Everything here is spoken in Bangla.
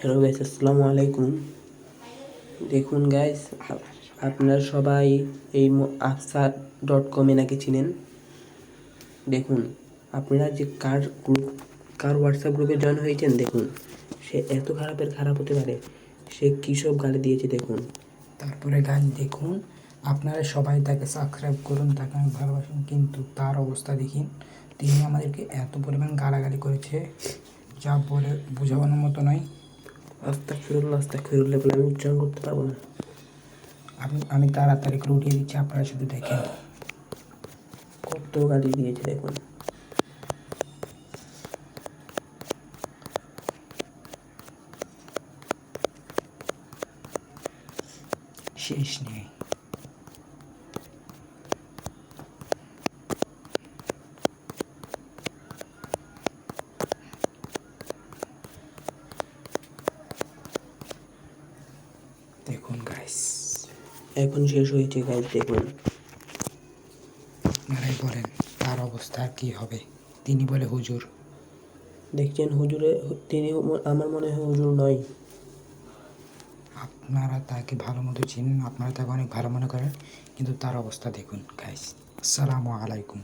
হ্যালো গাইস আসসালামু আলাইকুম। দেখুন গাইস আপনারা সবাই এই আফসার ডট কমে নাকি চিনেন? দেখুন, আপনারা যে কার গ্রুপ কার হোয়াটসঅ্যাপ গ্রুপে জয়েন হয়েছেন, দেখুন, সে এত খারাপের খারাপ হতে পারে, সে কী সব গালি দিয়েছে, দেখুন। তারপরে গাছ দেখুন, আপনারা সবাই তাকে সাবস্ক্রাইব করুন, তাকে অনেক ভালোবাসুন, কিন্তু তার অবস্থা দেখিন, তিনি আমাদেরকে এত পরিমাণ গালাগালি করেছে, যা বলে বোঝানোর মতো নয়। আস্তা ফিরুল্লাহ আস্তা ফিরুল্লাহ বলে আমি উচ্চারণ করতে পারব না। আমি আমি তাড়াতাড়ি করে উঠিয়ে দিচ্ছি আপনারা শুধু দেখেন। কত গাড়ি দিয়েছে দেখুন। শেষ নেই। দেখুন গাইস এখন শেষ হয়েছে গাইস দেখুন। আপনারাই বলেন তার অবস্থা কি হবে? তিনি বলে হুজুর। দেখছেন হুজুরে তিনি আমার মনে হয় হুজুর নয়। আপনারা তাকে ভালো মতো চিনেন আপনারা তাকে অনেক ভালো মনে করেন কিন্তু তার অবস্থা দেখুন গাইস আসসালামু আলাইকুম।